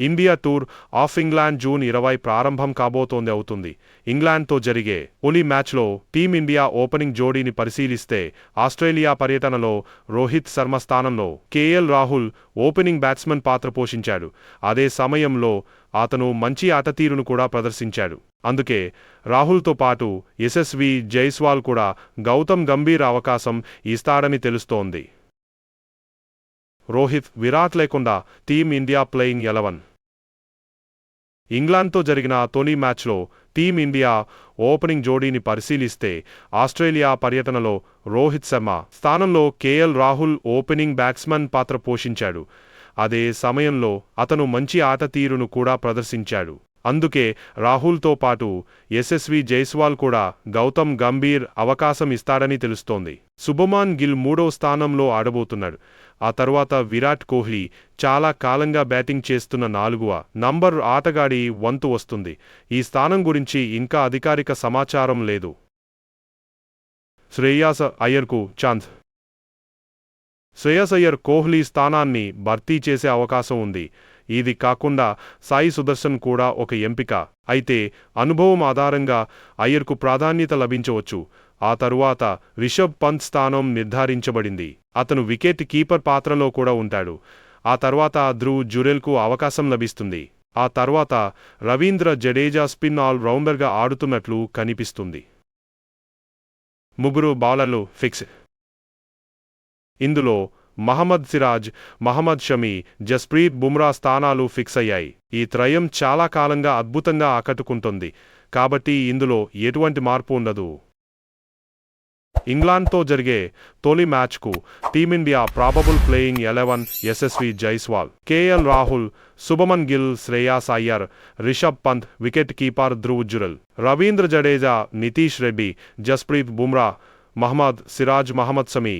India tour of England June ఇరవై ప్రారంభం కాబోతోంది అవుతుంది. ఇంగ్లాండ్తో జరిగే తొలి మ్యాచ్లో టీమిండియా ఓపెనింగ్ జోడీని పరిశీలిస్తే ఆస్ట్రేలియా పర్యటనలో రోహిత్ శర్మ స్థానంలో కేఎల్ రాహుల్ ఓపెనింగ్ బ్యాట్స్మన్ పాత్ర పోషించాడు. అదే సమయంలో అతను మంచి ఆటతీరును కూడా ప్రదర్శించాడు. అందుకే రాహుల్తో పాటు యశస్వి జైస్వాల్ కూడా గౌతమ్ గంభీర్ అవకాశం ఇస్తాడని తెలుస్తోంది. రోహిత్ విరాట్ లేకుండా టీమ్ ఇండియా ప్లేయింగ్ ఎలవన్. ఇంగ్లాండ్తో జరిగిన తొలి మ్యాచ్లో టీమిండియా ఓపెనింగ్ జోడీని పరిశీలిస్తే ఆస్ట్రేలియా పర్యటనలో రోహిత్ శర్మ స్థానంలో కేఎల్ రాహుల్ ఓపెనింగ్ బ్యాట్స్మన్ పాత్ర పోషించాడు. అదే సమయంలో అతను మంచి ఆట తీరును కూడా ప్రదర్శించాడు. అందుకే రాహుల్తో పాటు యశస్వి జైస్వాల్ కూడా గౌతమ్ గంభీర్ అవకాశం ఇస్తాడని తెలుస్తోంది. శుభమాన్ గిల్ మూడో స్థానంలో ఆడబోతున్నాడు. ఆ తర్వాత విరాట్ కోహ్లీ చాలా కాలంగా బ్యాటింగ్ చేస్తున్న నాలుగువ నంబర్ ఆటగాడి వంతు వస్తుంది. ఈ స్థానం గురించి ఇంకా అధికారిక సమాచారం లేదు. శ్రేయాస అయ్యర్కు ఛాన్స్. శ్రేయస్ అయ్యర్ కోహ్లీ స్థానాన్ని భర్తీ చేసే అవకాశం ఉంది. ఇది కాకుండా సాయి సుదర్శన్ కూడా ఒక ఎంపిక. అయితే అనుభవం ఆధారంగా అయ్యర్కు ప్రాధాన్యత లభించవచ్చు. ఆ తరువాత రిషబ్ పంత్ స్థానం నిర్ధారించబడింది. అతను వికెట్ కీపర్ పాత్రలో కూడా ఉంటాడు. ఆ తర్వాత ధ్రువ్ జురెల్కు అవకాశం లభిస్తుంది. ఆ తర్వాత రవీంద్ర జడేజా స్పిన్ ఆల్ రౌండర్గా ఆడుతున్నట్లు కనిపిస్తుంది. ముగ్గురు బౌలర్లు ఫిక్స్. ఇందులో మహమ్మద్ సిరాజ్ మహమ్మద్ షమీ జస్ప్రీత్ బుమ్రా స్థానాలు ఫిక్స్ అయ్యాయి. ఈ త్రయం చాలా కాలంగా అద్భుతంగా ఆకట్టుకుంటుంది. కాబట్టి ఇందులో ఎటువంటి మార్పు ఉండదు. ఇంగ్లాండ్తో జరిగే తొలి మ్యాచ్కు Team India probable playing eleven Yashasvi Jaiswal KL Rahul Shubman Gill Shreyas Iyer Rishabh Pant wicket keeper Dhruv Jurel Ravindra Jadeja Nitish Reddy Jasprit Bumrah Mohammed Siraj Mohammed Shami.